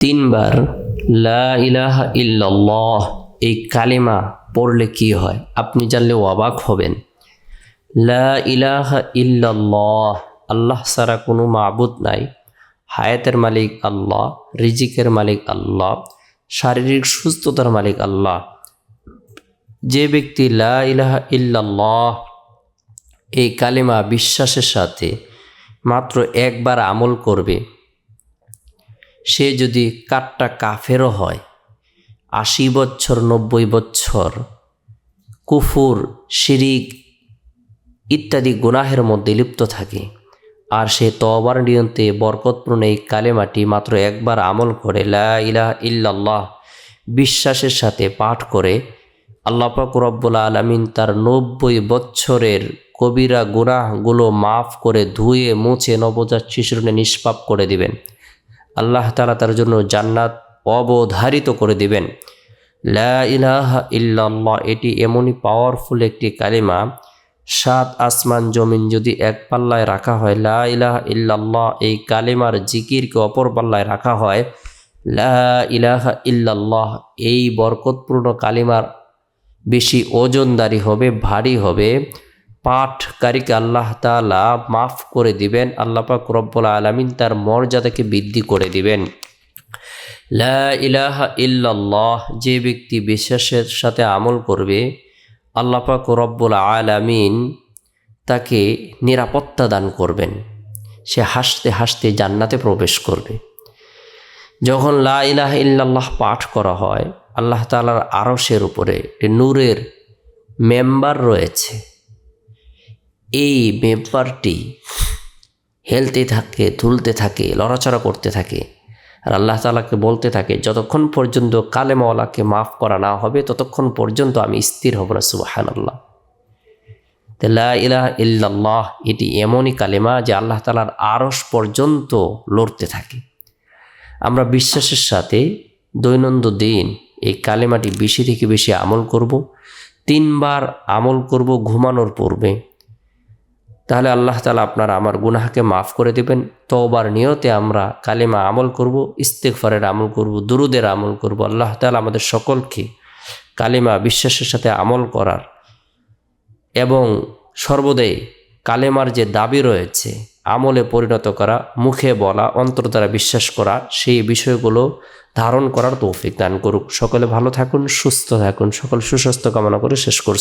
তিনবার লা ইলাহা ইল্লাল্লাহ এই কালিমা পড়লে কি হয়? আপনি জানলে অবাক হবেন। লা ইলাহা ইল্লাল্লাহ, আল্লাহ ছাড়া কোনো মাবুদ নাই। হায়াতের মালিক আল্লাহ, রিজিকের মালিক আল্লাহ, শারীরিক সুস্থতার মালিক আল্লাহ। যে ব্যক্তি লা ইলাহা ইল্লাল্লাহ এই কালিমা বিশ্বাসের সাথে মাত্র একবার আমল করবে সে যদি কাঠটা কাফেরও হয়, আশি বছর নব্বই বছর কুফুর, শিরিক ইত্যাদি গুনাহের মধ্যে লিপ্ত থাকে, আর সে তবার নিয়ন্তে বরকতপূর্ণ এই কালেমাটি মাত্র একবার আমল করে লা ইলাহা ইল্লাল্লাহ বিশ্বাসের সাথে পাঠ করে, আল্লাহ পাক রব্বুল আলমিন তার নব্বই বছরের কবিরা গুনাহগুলো মাফ করে ধুয়ে, মুছে, নবজাত শিশুরনে নিষ্পাপ করে দিবেন। আল্লাহ তালা তার জন্য জান্নাত অবধারিত করে দিবেন। লা ইলাহা ইল্লাল্লাহ, এটি এমনই পাওয়ারফুল একটি কালিমা। সাত আসমান জমিন যদি এক পাল্লায় রাখা হয়, লা ইলাহা ইল্লাল্লাহ, এই কালিমার জিকিরকে অপর পাল্লায় রাখা হয়। লা ইলাহা ইল্লাল্লাহ, এই বরকতপূর্ণ কালিমার বেশি ওজনদারি হবে, ভারী হবে। পাঠকারীকে আল্লাহ তালা মাফ করে দিবেন, আল্লাহ পাক রব্বুল আলমিন তার মর্যাদাকে বৃদ্ধি করে দিবেন। লা ইলাহা ইল্লাল্লাহ, যে ব্যক্তি বিশ্বাসের সাথে আমল করবে, আল্লাহ পাক রব্বুল আলামিন তাকে নিরাপত্তা দান করবেন। সে হাসতে হাসতে জান্নাতে প্রবেশ করবে। যখন লা ইলাহা ইল্লাল্লাহ পাঠ করা হয়, আল্লাহ তালার আরসের উপরে, নূরের মেম্বার রয়েছে। এই মেম্বারটি হেলতে থাকে, ধুলতে থাকে, লড়াচড়া করতে থাকে আর আল্লাহ তালাকে বলতে থাকে, যতক্ষণ পর্যন্ত কালেমাওয়ালাকে মাফ করা না হবে, ততক্ষণ পর্যন্ত আমি স্থির হব না সুবাহান আল্লাহ লা ইলাহ ইল্লাল্লাহ এটি এমনই কালেমা যে আল্লাহ তালার আরস পর্যন্ত লড়তে থাকে। আমরা বিশ্বাসের সাথে দৈনন্দিন দিন এই কালেমাটি বেশি থেকে বেশি আমল করব, তিনবার আমল করব ঘুমানোর পূর্বে। তাহলে আল্লাহ তালা আপনার আমার গুনাহাকে মাফ করে দেবেন। তওবার নিয়তে আমরা কালিমা আমল করব ইস্তেকফারের আমল করব, দুরুদের আমল করব। আল্লাহ তালা আমাদের সকলকে কালিমা বিশ্বাসের সাথে আমল করার এবং সর্বদাই কালেমার যে দাবি রয়েছে, আমলে পরিণত করা, মুখে বলা, অন্তর দ্বারা বিশ্বাস করা, সেই বিষয়গুলো ধারণ করার তৌফিক দান করুক। সকলে ভালো থাকুন, সুস্থ থাকুন। সকল সুস্বাস্থ্য কামনা করে শেষ করছি।